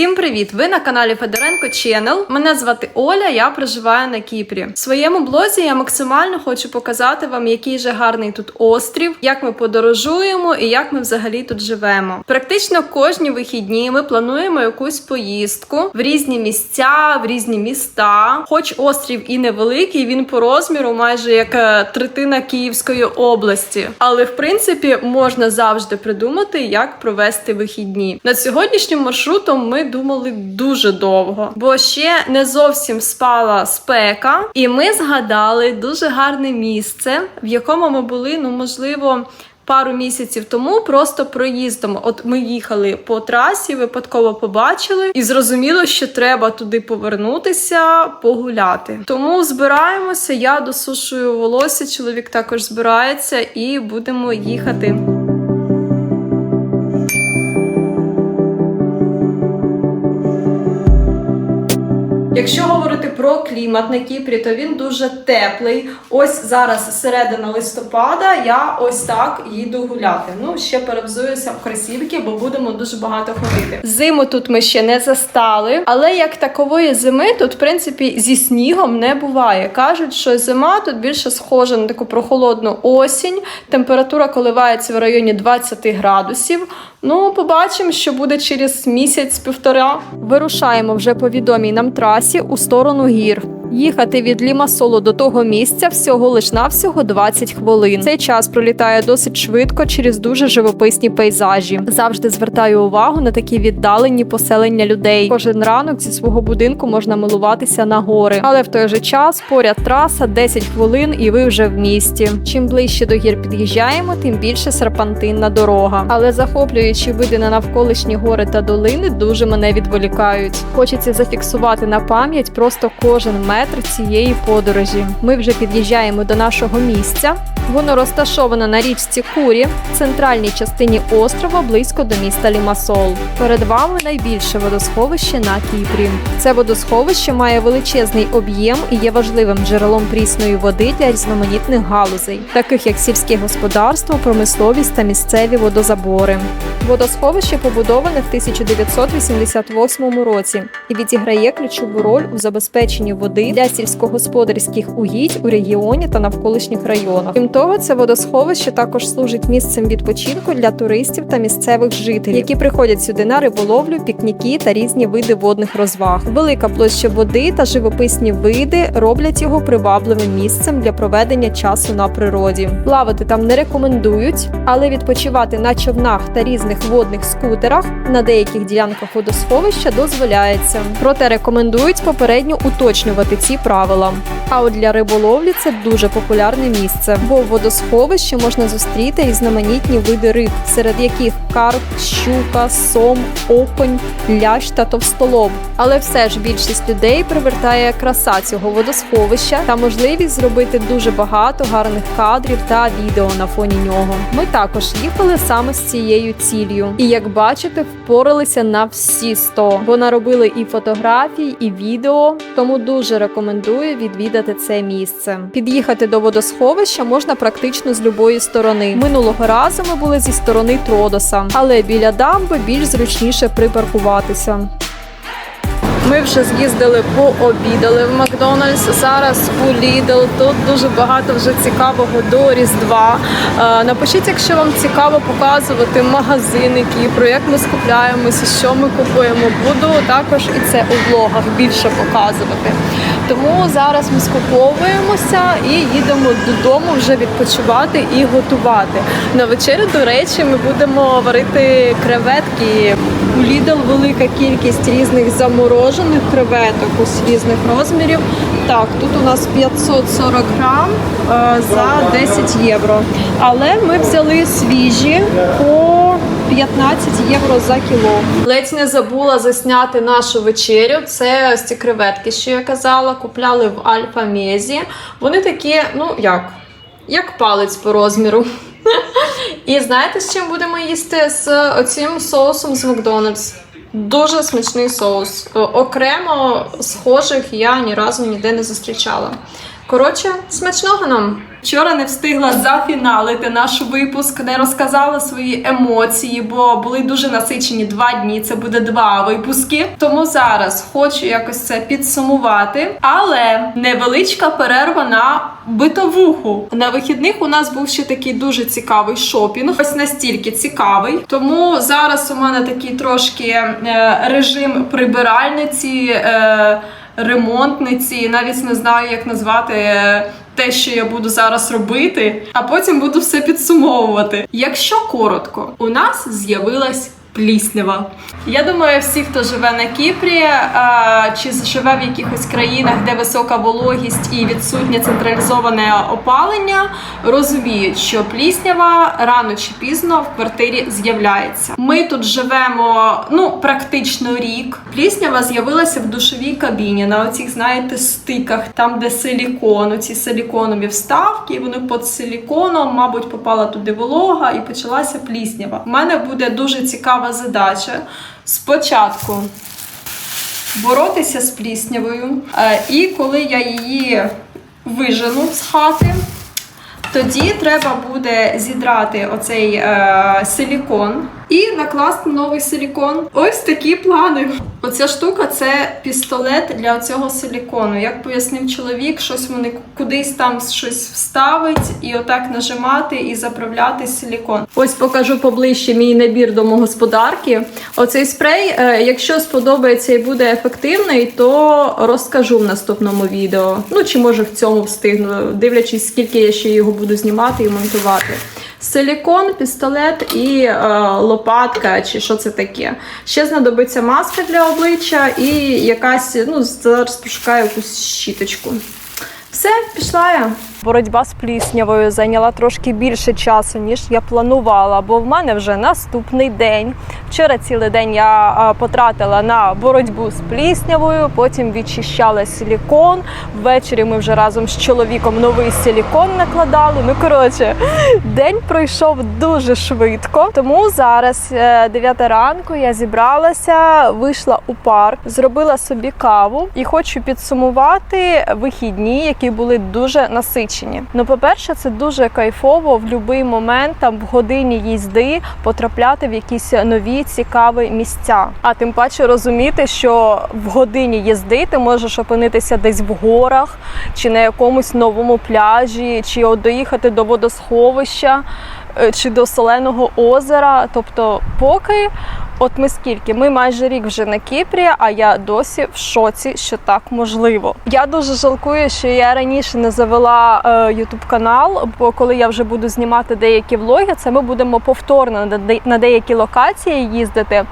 Всім привіт! Ви на каналі Федоренко Channel. Мене звати Оля, я проживаю на Кіпрі. В своєму блозі я максимально хочу показати вам, який же гарний тут острів, як ми подорожуємо і як ми взагалі тут живемо. Практично кожні вихідні ми плануємо якусь поїздку в різні місця, в різні міста. Хоч острів і невеликий, він по розміру майже як е, третина Київської області. Але в принципі можна завжди придумати, як провести вихідні. Над сьогоднішнім маршрутом ми думали дуже довго, бо ще не зовсім спала спека, і ми згадали дуже гарне місце, в якому ми були, ну можливо. Пару місяців тому просто проїздом. От ми їхали по трасі, випадково побачили, і зрозуміло, що треба туди повернутися, погуляти. Тому збираємося. Я досушую волосся, чоловік також збирається, і будемо їхати. Якщо говорити про клімат на Кіпрі, то він дуже теплий. Ось зараз середина листопада. Я ось так їду гуляти. Ну ще перевзуюся в кросівки, бо будемо дуже багато ходити. Зиму тут ми ще не застали, але як такової зими тут, в принципі, зі снігом не буває. Кажуть, що зима тут більше схожа на таку прохолодну осінь. Температура коливається в районі 20 градусів. Ну, побачимо, що буде через місяць-півтора. Вирушаємо вже по відомій нам трасі у сторону гір. Їхати від Лімасолу до того місця всього лиш навсього 20 хвилин. Цей час пролітає досить швидко через дуже живописні пейзажі. Завжди звертаю увагу на такі віддалені поселення людей. Кожен ранок зі свого будинку можна милуватися на гори, але в той же час поряд траса 10 хвилин, і ви вже в місті. Чим ближче до гір під'їжджаємо, тим більше серпантинна дорога. Але захоплюючі види на навколишні гори та долини дуже мене відволікають. Хочеться зафіксувати на пам'ять просто кожен метр цієї подорожі. Ми вже під'їжджаємо до нашого місця. Воно розташоване на річці Курі, в центральній частині острова, близько до міста Лімасол. Перед вами найбільше водосховище на Кіпрі. Це водосховище має величезний об'єм і є важливим джерелом прісної води для різноманітних галузей, таких як сільське господарство, промисловість та місцеві водозабори. Водосховище побудоване в 1988 році і відіграє ключову роль у забезпеченні води для сільськогосподарських угідь у регіоні та навколишніх районах. Крім того, це водосховище також служить місцем відпочинку для туристів та місцевих жителів, які приходять сюди на риболовлю, пікніки та різні види водних розваг. Велика площа води та живописні види роблять його привабливим місцем для проведення часу на природі. Плавати там не рекомендують, але відпочивати на човнах та різних водних скутерах на деяких ділянках водосховища дозволяється. Проте рекомендують попередньо уточнювати ці правила. А от для риболовлі це дуже популярне місце, бо в водосховищі можна зустріти різноманітні види риб, серед яких карп, щука, сом, оконь, лящ та товстолоб. Але все ж більшість людей привертає краса цього водосховища та можливість зробити дуже багато гарних кадрів та відео на фоні нього. Ми також їхали саме з цією ціллю, і як бачите, впоралися на всі 100, бо наробили і фотографій, і відео. Тому дуже рекомендую відвідати це місце. Під'їхати до водосховища можна практично з любої сторони. Минулого разу ми були зі сторони Тродоса, але біля дамби більш зручніше припаркуватися. Ми вже з'їздили, пообідали в Макдональдс. Зараз у Lidl. Тут дуже багато вже цікавого до Різдва. Е, Напишіть, якщо вам цікаво показувати магазини Кіпру, як ми скупляємося, що ми купуємо. Буду також і це у влогах більше показувати. Тому зараз ми скуповуємося і їдемо додому вже відпочивати і готувати. На вечерю, до речі, ми будемо варити креветки. У Lidl велика кількість різних заморожених креветок ось різних розмірів. Так, тут у нас 540 грам е, за 10 євро. Але ми взяли свіжі по 15 євро за кіло. Ледь не забула засняти нашу вечерю. Це ось ці креветки, що я казала, купляли в Альфа Мезі. Вони такі, ну як, як палець по розміру. І знаєте, з чим будемо їсти? З оцим соусом з Макдональдс. Дуже смачний соус. Окремо схожих я ні разу ніде не зустрічала. Коротше, смачного нам! Вчора не встигла зафіналити наш випуск, не розказала свої емоції, бо були дуже насичені два дні. Це буде два випуски. Тому зараз хочу якось це підсумувати. Але невеличка перерва на битовуху. На вихідних у нас був ще такий дуже цікавий шопінг. Ось настільки цікавий. Тому зараз у мене такий трошки е, режим прибиральниці. Е, ремонтниці, навіть не знаю, як назвати те, що я буду зараз робити, а потім буду все підсумовувати. Якщо коротко, у нас з'явилась пліснява. Я думаю, всі, хто живе на Кіпрі, а, чи живе в якихось країнах, де висока вологість і відсутнє централізоване опалення, розуміють, що пліснява рано чи пізно в квартирі з'являється. Ми тут живемо ну практично рік. Пліснява з'явилася в душовій кабіні на оцих, знаєте, стиках, там де силікон, оці силіконові вставки, і вони під силіконом, мабуть, попала туди волога і почалася пліснява. У мене буде дуже цікава задача. Спочатку боротися з пліснявою, е, і коли я її вижену з хати. Тоді треба буде зідрати оцей е, силікон і накласти новий силікон. Ось такі плани. Оця штука це пістолет для цього силікону. Як пояснив чоловік, щось вони кудись там щось вставить і отак нажимати і заправляти силікон. Ось покажу поближче мій набір домогосподарки. Оцей спрей, е, якщо сподобається і буде ефективний, то розкажу в наступному відео. Ну чи може в цьому встигну, дивлячись, скільки я ще його буду знімати і монтувати. Силікон, пістолет і е, лопатка, чи що це таке. Ще знадобиться маска для обличчя і якась, ну, зараз пошукаю якусь щіточку. Все, пішла я. Боротьба з пліснявою зайняла трошки більше часу, ніж я планувала, бо в мене вже наступний день. Вчора цілий день я потратила на боротьбу з пліснявою, потім відчищала силікон. Ввечері ми вже разом з чоловіком новий силікон накладали. Ну, коротше, день пройшов дуже швидко. Тому зараз, е, 9 ранку, я зібралася, вийшла у парк, зробила собі каву і хочу підсумувати вихідні, які були дуже насичені. Ну, по-перше, це дуже кайфово в будь-який момент, там в годині їзди, потрапляти в якісь нові цікаві місця. А тим паче розуміти, що в годині їзди ти можеш опинитися десь в горах, чи на якомусь новому пляжі, чи доїхати до водосховища, чи до соленого озера. Тобто, поки. От ми скільки? Ми майже рік вже на Кіпрі, а я досі в шоці, що так можливо. Я дуже жалкую, що я раніше не завела Ютуб канал, бо коли я вже буду знімати деякі влоги, це ми будемо повторно на деякі локації їздити.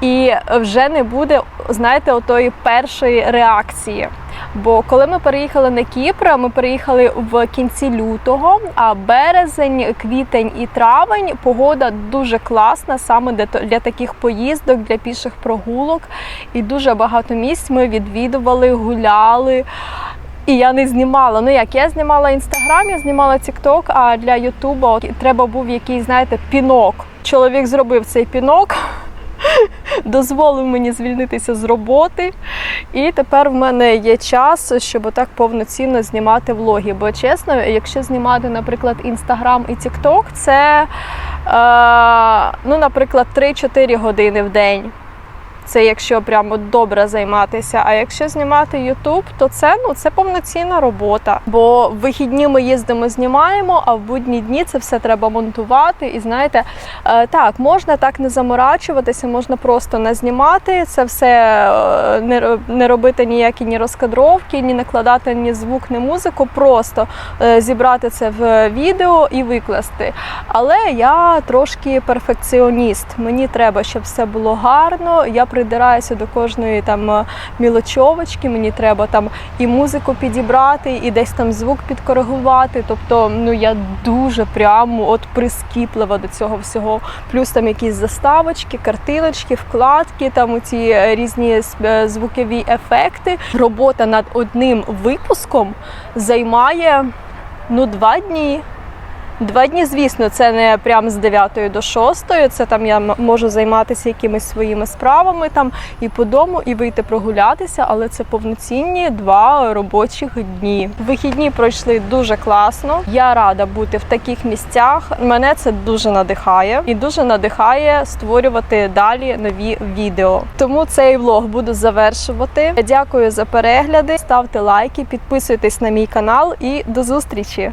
І вже не буде, знаєте, отої першої реакції. Бо коли ми переїхали на Кіпр, ми переїхали в кінці лютого, а березень, квітень і травень погода дуже класна саме для, таких поїздок, для піших прогулок. І дуже багато місць ми відвідували, гуляли. І я не знімала. Ну як я знімала інстаграм, я знімала Тікток, а для Ютуба треба був якийсь, знаєте, пінок. Чоловік зробив цей пінок дозволив мені звільнитися з роботи. І тепер в мене є час, щоб так повноцінно знімати влоги. Бо чесно, якщо знімати, наприклад, Інстаграм і Тікток, це, е, ну, наприклад, 3-4 години в день. Це якщо прямо добре займатися. А якщо знімати Ютуб, то це ну це повноцінна робота. Бо в вихідні ми їздимо, знімаємо, а в будні дні це все треба монтувати. І знаєте, е, так можна так не заморачуватися, можна просто не знімати це все, е, не, робити ніякі ні розкадровки, ні накладати ні звук, ні музику, просто е, зібрати це в відео і викласти. Але я трошки перфекціоніст. Мені треба, щоб все було гарно. Я придираюся до кожної там е, мілочовочки. Мені треба там і музику підібрати, і десь там звук підкоригувати. Тобто, ну я дуже прямо от прискіплива до цього всього. Плюс там якісь заставочки, картиночки, вкладки, там оці е, різні е, звукові ефекти. Робота над одним випуском займає ну два дні. Два дні, звісно, це не прям з 9 до 6, це там я можу займатися якимись своїми справами там і по дому, і вийти прогулятися, але це повноцінні два робочих дні. Вихідні пройшли дуже класно. Я рада бути в таких місцях. Мене це дуже надихає і дуже надихає створювати далі нові відео. Тому цей влог буду завершувати. Дякую за перегляди. Ставте лайки, підписуйтесь на мій канал і до зустрічі!